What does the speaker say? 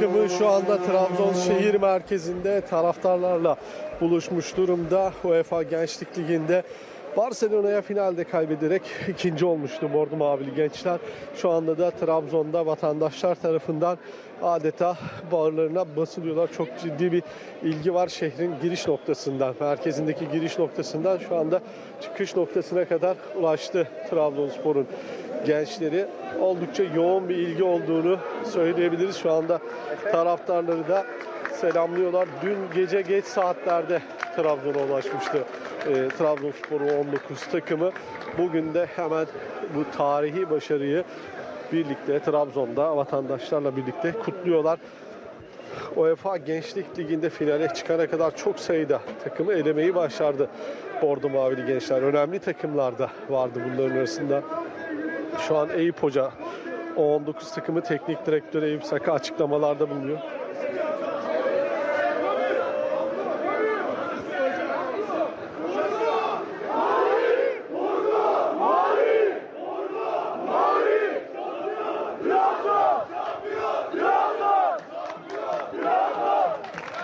takımı şu anda Trabzon şehir merkezinde taraftarlarla buluşmuş durumda. UEFA Gençlik Ligi'nde Barcelona'ya finalde kaybederek ikinci olmuştu Bordo Mavili gençler. Şu anda da Trabzon'da vatandaşlar tarafından adeta bağırlarına basılıyorlar. Çok ciddi bir ilgi var şehrin giriş noktasından, merkezindeki giriş noktasından şu anda çıkış noktasına kadar ulaştı Trabzonspor'un gençleri. Oldukça yoğun bir ilgi olduğunu söyleyebiliriz. Şu anda taraftarları da selamlıyorlar. Dün gece geç saatlerde Trabzon'a ulaşmıştı e, Trabzonspor'un 19 takımı. Bugün de hemen bu tarihi başarıyı birlikte Trabzon'da vatandaşlarla birlikte kutluyorlar. UEFA Gençlik Ligi'nde finale çıkana kadar çok sayıda takımı elemeyi başardı Bordo Mavili gençler. Önemli takımlarda vardı bunların arasında. Şu an Eyüp Hoca o 19 takımı teknik direktörü Eyüp Saka açıklamalarda bulunuyor.